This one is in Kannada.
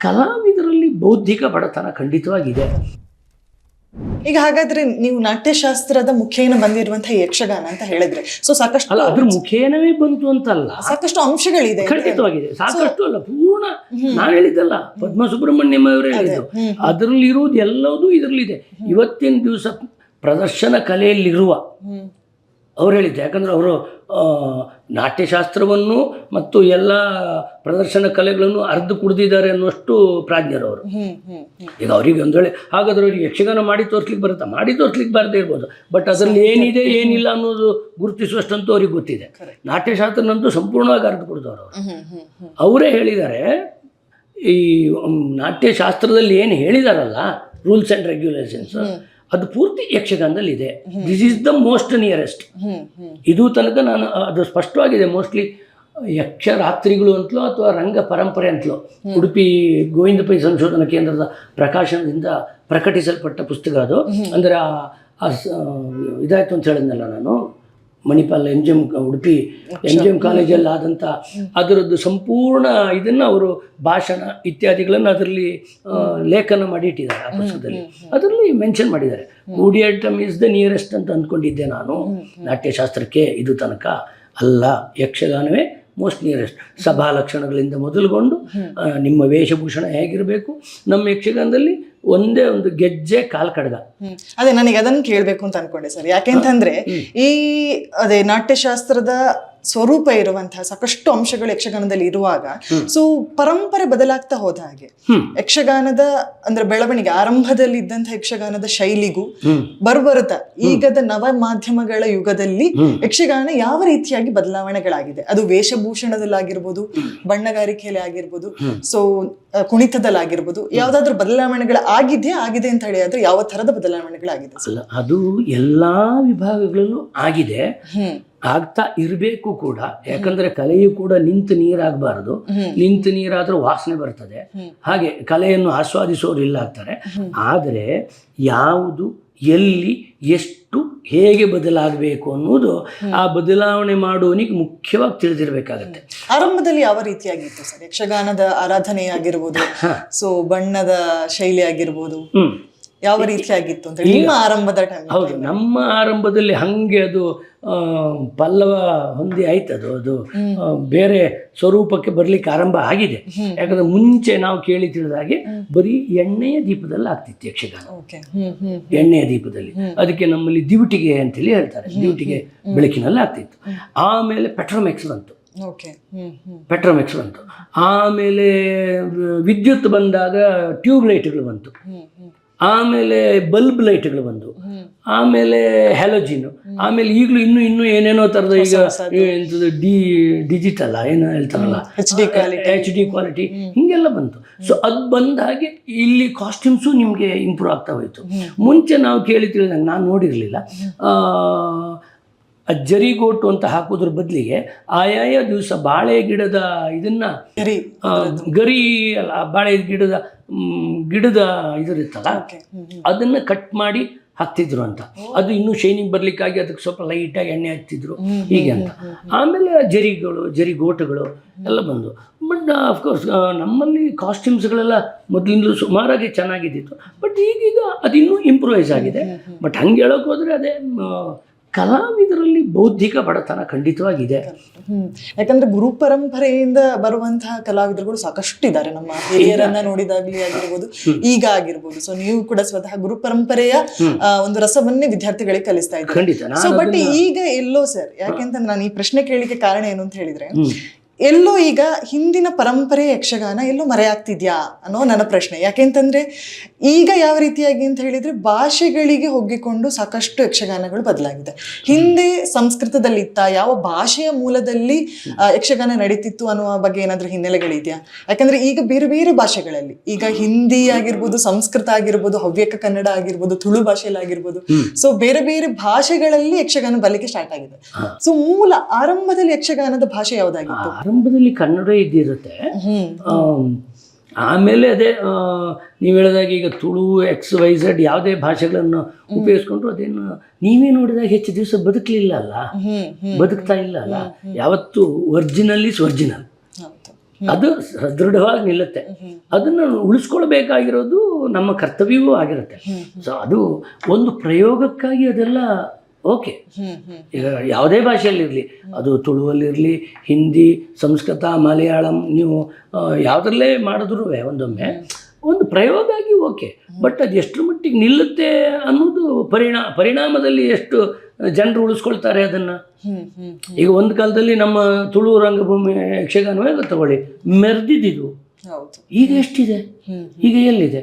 ಕಲಾವಿದರಲ್ಲಿ ಬೌದ್ಧಿಕ ಬಡತನ ಖಂಡಿತವಾಗಿದೆ. ಈಗ ಹಾಗಾದ್ರೆ ನೀವು ನಾಟ್ಯಶಾಸ್ತ್ರದ ಮುಖೇನ ಬಂದಿರುವಂತಹ ಯಕ್ಷಗಾನ ಅಂತ ಹೇಳಿದ್ರೆ ಸೊ ಸಾಕಷ್ಟು ಅಲ್ಲ ಅದ್ರ ಮುಖೇನವೇ ಬಂತು ಅಂತಲ್ಲ. ಸಾಕಷ್ಟು ಅಂಶಗಳಿದೆ ಖಂಡಿತವಾಗಿದೆ. ಸಾಕಷ್ಟು ಅಲ್ಲ ಪೂರ್ಣ ನಾನು ಹೇಳಿದ್ದಲ್ಲ ಪದ್ಮ ಸುಬ್ರಹ್ಮಣ್ಯಂ ಅವರು ಹೇಳಿದ್ದು. ಅದರಲ್ಲಿ ಇರುವುದು ಎಲ್ಲವೂ ಇದರಲ್ಲಿದೆ. ಇವತ್ತಿನ ದಿವಸ ಪ್ರದರ್ಶನ ಕಲೆಯಲ್ಲಿರುವ ಅವ್ರು ಹೇಳಿದ್ದು ಯಾಕಂದ್ರೆ ಅವರು ನಾಟ್ಯಶಾಸ್ತ್ರವನ್ನು ಮತ್ತು ಎಲ್ಲ ಪ್ರದರ್ಶನ ಕಲೆಗಳನ್ನು ಅರ್ಧ ಕುಡಿದಿದ್ದಾರೆ ಅನ್ನೋಷ್ಟು ಪ್ರಾಜ್ಞರು ಅವರು. ಈಗ ಅವರಿಗೆ ಒಂದು ಹೇಳಿ ಹಾಗಾದ್ರೆ ಅವ್ರಿಗೆ ಯಕ್ಷಗಾನ ಮಾಡಿ ತೋರಿಸ್ಲಿಕ್ಕೆ ಬರುತ್ತಾ? ಮಾಡಿ ತೋರಿಸ್ಲಿಕ್ಕೆ ಬರದೇ ಇರ್ಬೋದು. ಬಟ್ ಅದರಲ್ಲಿ ಏನಿದೆ ಏನಿಲ್ಲ ಅನ್ನೋದು ಗುರುತಿಸುವಷ್ಟಂತೂ ಅವ್ರಿಗೆ ಗೊತ್ತಿದೆ. ನಾಟ್ಯಶಾಸ್ತ್ರನಂತೂ ಸಂಪೂರ್ಣವಾಗಿ ಅರ್ಧ ಕುಡಿದವರು ಅವರು. ಅವರೇ ಹೇಳಿದ್ದಾರೆ ಈ ನಾಟ್ಯಶಾಸ್ತ್ರದಲ್ಲಿ ಏನು ಹೇಳಿದಾರಲ್ಲ ರೂಲ್ಸ್ ಆ್ಯಂಡ್ ರೆಗ್ಯುಲೇಷನ್ಸ್ ಅದು ಪೂರ್ತಿ ಯಕ್ಷಗಾನದಲ್ಲಿ ಇದೆ this is the most nearest ಇದು ತನಕ ನಾನು ಅದು ಸ್ಪಷ್ಟವಾಗಿದೆ. ಮೋಸ್ಟ್ಲಿ ಯಕ್ಷರಾತ್ರಿಗಳು ಅಂತಲೋ ಅಥವಾ ರಂಗ ಪರಂಪರೆ ಅಂತಲೋ ಉಡುಪಿ ಗೋವಿಂದ ಪೈ ಸಂಶೋಧನಾ ಕೇಂದ್ರದ ಪ್ರಕಾಶನದಿಂದ ಪ್ರಕಟಿಸಲ್ಪಟ್ಟ ಪುಸ್ತಕ ಅದು. ಅಂದರೆ ಇದಾಯ್ತು ಅಂತ ಹೇಳಿದ್ನಲ್ಲ ನಾನು. Manipal M G M Udupi M G M ಕಾಲೇಜಲ್ಲಿ ಆದಂಥ ಅದರದ್ದು ಸಂಪೂರ್ಣ ಇದನ್ನು ಅವರು ಭಾಷಣ ಇತ್ಯಾದಿಗಳನ್ನು ಅದರಲ್ಲಿ ಲೇಖನ ಮಾಡಿ ಇಟ್ಟಿದ್ದಾರೆ ಆ ಪುಸ್ತಕದಲ್ಲಿ. ಅದರಲ್ಲಿ ಮೆನ್ಷನ್ ಮಾಡಿದ್ದಾರೆ. ಕೂಡಿಯಾಟಮ್ ಇಸ್ ದ ನಿಯರೆಸ್ಟ್ ಅಂತ ಅಂದ್ಕೊಂಡಿದ್ದೆ ನಾನು. ನಾಟ್ಯಶಾಸ್ತ್ರಕ್ಕೆ ಇದು ತನಕ ಅಲ್ಲ ಯಕ್ಷಗಾನವೇ ಮೋಸ್ಟ್ ನಿಯರೆಸ್ಟ್ ಸಭಾ ಲಕ್ಷಣಗಳಿಂದ ಮೊದಲುಗೊಂಡು ನಿಮ್ಮ ವೇಷಭೂಷಣ ಹೇಗಿರಬೇಕು ನಮ್ಮ ಯಕ್ಷಗಾನದಲ್ಲಿ ಒಂದೇ ಒಂದು ಗೆಜ್ಜೆ ಕಾಲ್ ಕಡ್ಗ. ಅದೇ ನನಗೆ ಅದನ್ನು ಕೇಳಬೇಕು ಅಂತ ಅನ್ಕೊಂಡೆ ಸರ್. ಯಾಕೆಂತಂದ್ರೆ ಈ ಅದೇ ನಾಟ್ಯಶಾಸ್ತ್ರದ ಸ್ವರೂಪ ಇರುವಂತಹ ಸಾಕಷ್ಟು ಅಂಶಗಳು ಯಕ್ಷಗಾನದಲ್ಲಿ ಇರುವಾಗ ಸೊ ಪರಂಪರೆ ಬದಲಾಗ್ತಾ ಹೋದ ಹಾಗೆ. ಯಕ್ಷಗಾನದ ಅಂದ್ರೆ ಬೆಳವಣಿಗೆ ಆರಂಭದಲ್ಲಿ ಇದ್ದಂತಹ ಯಕ್ಷಗಾನದ ಶೈಲಿಗೂ ಬರ್ಬರುತ್ತ? ಈಗದ ನವ ಮಾಧ್ಯಮಗಳ ಯುಗದಲ್ಲಿ ಯಕ್ಷಗಾನ ಯಾವ ರೀತಿಯಾಗಿ ಬದಲಾವಣೆಗಳಾಗಿದೆ? ಅದು ವೇಷಭೂಷಣದಲ್ಲಾಗಿರ್ಬೋದು ಬಣ್ಣಗಾರಿಕೆಯಲ್ಲಿ ಆಗಿರ್ಬೋದು ಸೊ ಕುಣಿತದಲ್ಲಾಗಿರ್ಬೋದು ಯಾವ್ದಾದ್ರು ಬದಲಾವಣೆಗಳು ಆಗಿದೆ ಆಗಿದೆ ಅಂತ ಹೇಳಿ ಆದ್ರೆ ಯಾವ ತರದ ಬದಲಾವಣೆಗಳಾಗಿದೆ ಅಲ್ಲ ಅದು ಎಲ್ಲಾ ವಿಭಾಗಗಳಲ್ಲೂ ಆಗಿದೆ. ಆಗ್ತಾ ಇರಬೇಕು ಕೂಡ. ಯಾಕಂದ್ರೆ ಕಲೆಯು ಕೂಡ ನಿಂತು ನೀರಾಗಬಾರದು. ನಿಂತು ನೀರಾದ್ರೂ ವಾಸನೆ ಬರ್ತದೆ. ಹಾಗೆ ಕಲೆಯನ್ನು ಆಸ್ವಾದಿಸೋರು ಇಲ್ಲ ಆಗ್ತಾರೆ ಆದರೆ ಯಾವುದು ಎಲ್ಲಿ ಎಷ್ಟು ಹೇಗೆ ಬದಲಾಗಬೇಕು ಅನ್ನೋದು ಆ ಬದಲಾವಣೆ ಮಾಡುವನಿಗೆ ಮುಖ್ಯವಾಗಿ ತಿಳಿದಿರಬೇಕಾಗತ್ತೆ. ಆರಂಭದಲ್ಲಿ ಯಾವ ರೀತಿಯಾಗಿತ್ತು ಸರ್? ಯಕ್ಷಗಾನದ ಆರಾಧನೆ ಆಗಿರ್ಬೋದು ಸೊ ಬಣ್ಣದ ಶೈಲಿ ಆಗಿರ್ಬೋದು ಯಾವ ರೀತಿಯಾಗಿತ್ತು ಅಂತ ನಿಮ್ಮ ಆರಂಭದ ಟೈಮ್ ಹೌದು ನಮ್ಮ ಆರಂಭದಲ್ಲಿ ಹಂಗೆ ಅದು ಪಲ್ಲವ ಹೊಂದಿ ಆಯ್ತು ಅದು. ಅದು ಬೇರೆ ಸ್ವರೂಪಕ್ಕೆ ಬರ್ಲಿಕ್ಕೆ ಆರಂಭ ಆಗಿದೆ. ಯಾಕಂದ್ರೆ ಮುಂಚೆ ನಾವು ಕೇಳಿ ತಿಳಿದ ಹಾಗೆ ಬರೀ ಎಣ್ಣೆಯ ದೀಪದಲ್ಲಿ ಆಗ್ತಿತ್ತು ಯಕ್ಷಗಾನ. ಎಣ್ಣೆಯ ದೀಪದಲ್ಲಿ. ಅದಕ್ಕೆ ನಮ್ಮಲ್ಲಿ ದಿವಿಟಿಗೆ ಅಂತೇಳಿ ಹೇಳ್ತಾರೆ. ದಿವಿಟಿಗೆ ಬೆಳಕಿನಲ್ಲಿ ಆಗ್ತಿತ್ತು. ಆಮೇಲೆ ಪೆಟ್ರೋಮೆಕ್ಸ್ ಬಂತು. ಪೆಟ್ರೋಮೆಕ್ಸ್ ಬಂತು. ಆಮೇಲೆ ವಿದ್ಯುತ್ ಬಂದಾಗ ಟ್ಯೂಬ್ ಲೈಟ್ಗಳು ಬಂತು ಆಮೇಲೆ ಬಲ್ಬ್ ಲೈಟ್ಗಳು ಬಂದು ಆಮೇಲೆ ಹ್ಯಾಲೋಜಿನ್ ಆಮೇಲೆ ಈಗಲೂ ಇನ್ನೂ ಇನ್ನೂ ಏನೇನೋ ಥರದ ಈಗ ಎಂಥದ್ದು ಡಿ ಡಿಜಿಟಲ್ ಏನು ಹೇಳ್ತಾರಲ್ಲ? H D quality H D quality ಹಿಂಗೆಲ್ಲ ಬಂತು. ಸೊ ಅದು ಬಂದ ಹಾಗೆ ಇಲ್ಲಿ ಕಾಸ್ಟ್ಯೂಮ್ಸು ನಿಮಗೆ ಇಂಪ್ರೂವ್ ಆಗ್ತಾ ಹೋಯಿತು. ಮುಂಚೆ ನಾವು ಕೇಳಿ ತಿಳಿದಂಗೆ ನಾನು ನೋಡಿರಲಿಲ್ಲ. ಜರಿಗೋಟು ಅಂತ ಹಾಕೋದ್ರ ಬದಲಿಗೆ ಆಯಾಯ ದಿವಸ ಬಾಳೆ ಗಿಡದ ಇದನ್ನ ಗರಿ ಅಲ್ಲ ಬಾಳೆ ಗಿಡದ ಗಿಡದ ಇದಿರುತ್ತಲ್ಲ ಅದನ್ನ ಕಟ್ ಮಾಡಿ ಹಾಕ್ತಿದ್ರು ಅಂತ. ಅದು ಇನ್ನೂ ಶೈನಿಂಗ್ ಬರ್ಲಿಕ್ಕಾಗಿ ಅದಕ್ಕೆ ಸ್ವಲ್ಪ ಲೈಟಾಗಿ ಎಣ್ಣೆ ಹಾಕ್ತಿದ್ರು. ಹೀಗೆ ಅಂತ. ಆಮೇಲೆ ಜರಿಗಳು ಜರಿಗೋಟುಗಳು ಎಲ್ಲ ಬಂದು. ಬಟ್ ಅಫ್ಕೋರ್ಸ್ ನಮ್ಮಲ್ಲಿ ಕಾಸ್ಟ್ಯೂಮ್ಸ್ಗಳೆಲ್ಲ ಮೊದಲಿಂದಲೂ ಸುಮಾರಾಗಿ ಚೆನ್ನಾಗಿದ್ದಿತ್ತು. ಬಟ್ ಈಗೀಗ ಅದಿನ್ನೂ ಇಂಪ್ರೂವೈಸ್ ಆಗಿದೆ. ಬಟ್ ಹಂಗೆ ಹೇಳೋಕೆ ಹೋದರೆ ಅದೇ ಕಲಾವಿದರಲ್ಲಿ ಬೌದ್ಧಿಕ ಬಡತನ ಖಂಡಿತವಾಗಿದೆ. ಹ್ಮ್. ಯಾಕಂದ್ರೆ ಗುರು ಪರಂಪರೆಯಿಂದ ಬರುವಂತಹ ಕಲಾವಿದರುಗಳು ಸಾಕಷ್ಟು ಇದ್ದಾರೆ ನಮ್ಮ ಹಿರಿಯರನ್ನ ನೋಡಿದಾಗ್ಲಿ ಆಗಿರ್ಬೋದು ಈಗ ಆಗಿರ್ಬೋದು. ಸೊ ನೀವು ಕೂಡ ಸ್ವತಃ ಗುರು ಪರಂಪರೆಯ ಒಂದು ರಸವನ್ನೇ ವಿದ್ಯಾರ್ಥಿಗಳಿಗೆ ಕಲಿಸ್ತಾ ಇದ್ದಾರೆ. ಸೊ ಬಟ್ ಈಗ ಎಲ್ಲೋ ಸರ್ ಯಾಕೆಂತಂದ್ರೆ ನಾನು ಈ ಪ್ರಶ್ನೆ ಕೇಳಿಕ್ಕೆ ಕಾರಣ ಏನು ಅಂತ ಹೇಳಿದ್ರೆ. ಎಲ್ಲೋ ಈಗ ಹಿಂದಿನ ಪರಂಪರೆ ಯಕ್ಷಗಾನ ಎಲ್ಲೋ ಮರೆಯಾಗ್ತಿದ್ಯಾ ಅನ್ನೋ ನನ್ನ ಪ್ರಶ್ನೆ. ಯಾಕೆಂತಂದ್ರೆ ಈಗ ಯಾವ ರೀತಿಯಾಗಿ ಅಂತ ಹೇಳಿದ್ರೆ ಭಾಷೆಗಳಿಗೆ ಹೋಗಿಕೊಂಡು ಸಾಕಷ್ಟು ಯಕ್ಷಗಾನಗಳು ಬದಲಾಗಿದೆ. ಹಿಂದೆ ಸಂಸ್ಕೃತದಲ್ಲಿ ಇತ್ತ ಯಾವ ಭಾಷೆಯ ಮೂಲದಲ್ಲಿ ಯಕ್ಷಗಾನ ನಡೀತಿತ್ತು ಅನ್ನುವ ಬಗ್ಗೆ ಏನಾದ್ರೂ ಹಿನ್ನೆಲೆಗಳಿದೆಯಾ? ಯಾಕಂದ್ರೆ ಈಗ ಬೇರೆ ಬೇರೆ ಭಾಷೆಗಳಲ್ಲಿ ಈಗ ಹಿಂದಿ ಆಗಿರ್ಬೋದು ಸಂಸ್ಕೃತ ಆಗಿರ್ಬೋದು ಹವ್ಯಕ ಕನ್ನಡ ಆಗಿರ್ಬೋದು ತುಳು ಭಾಷೆಯಲ್ಲಿ ಆಗಿರ್ಬೋದು. ಸೊ ಬೇರೆ ಬೇರೆ ಭಾಷೆಗಳಲ್ಲಿ ಯಕ್ಷಗಾನ ಬರಲಿಕ್ಕೆ ಸ್ಟಾರ್ಟ್ ಆಗಿದೆ. ಸೊ ಮೂಲ ಆರಂಭದಲ್ಲಿ ಯಕ್ಷಗಾನದ ಭಾಷೆ ಯಾವ್ದಾಗಿತ್ತು? ಆರಂಭದಲ್ಲಿ ಕನ್ನಡ ಇದ್ದಿರುತ್ತೆ. ಆಮೇಲೆ ಅದೇ ನೀವು ಹೇಳಿದಾಗ ಈಗ ತುಳು ಎಕ್ಸ್ ವೈ ಝಡ್ ಯಾವುದೇ ಭಾಷೆಗಳನ್ನು ಉಪಯೋಗಿಸ್ಕೊಂಡ್ರು ಅದೇನು ನೀವೇ ನೋಡಿದಾಗ ಹೆಚ್ಚು ದಿವಸ ಬದುಕಲಿಲ್ಲ ಅಲ್ಲ? ಬದುಕ್ತಾ ಇಲ್ಲ ಅಲ್ಲ? ಯಾವತ್ತು ಒರ್ಜಿನಲ್ ಇಸ್ ಒರ್ಜಿನಲ್ ಅದು ಸದೃಢವಾಗಿ ನಿಲ್ಲುತ್ತೆ. ಅದನ್ನು ಉಳಿಸ್ಕೊಳ್ಬೇಕಾಗಿರೋದು ನಮ್ಮ ಕರ್ತವ್ಯವೂ ಆಗಿರುತ್ತೆ. ಸೊ ಅದು ಒಂದು ಪ್ರಯೋಗಕ್ಕಾಗಿ ಅದೆಲ್ಲ ಓಕೆ ಈಗ ಯಾವುದೇ ಭಾಷೆಯಲ್ಲಿರಲಿ ಅದು ತುಳುವಲ್ಲಿರಲಿ ಹಿಂದಿ ಸಂಸ್ಕೃತ ಮಲಯಾಳಂ ನೀವು ಯಾವುದರಲ್ಲೇ ಮಾಡಿದ್ರು ಒಂದೊಮ್ಮೆ ಒಂದು ಪ್ರಯೋಗ ಆಗಿ ಓಕೆ. ಬಟ್ ಅದು ಎಷ್ಟರ ಮಟ್ಟಿಗೆ ನಿಲ್ಲುತ್ತೆ ಅನ್ನೋದು ಪರಿಣಾ ಪರಿಣಾಮದಲ್ಲಿ ಎಷ್ಟು ಜನರು ಉಳಿಸ್ಕೊಳ್ತಾರೆ ಅದನ್ನು? ಈಗ ಒಂದು ಕಾಲದಲ್ಲಿ ನಮ್ಮ ತುಳು ರಂಗಭೂಮಿ ಯಕ್ಷಗಾನವೇ ತಗೊಳ್ಳಿ ಮೆರೆದಿದ್ದು. ಈಗ ಎಷ್ಟಿದೆ? ಈಗ ಎಲ್ಲಿದೆ?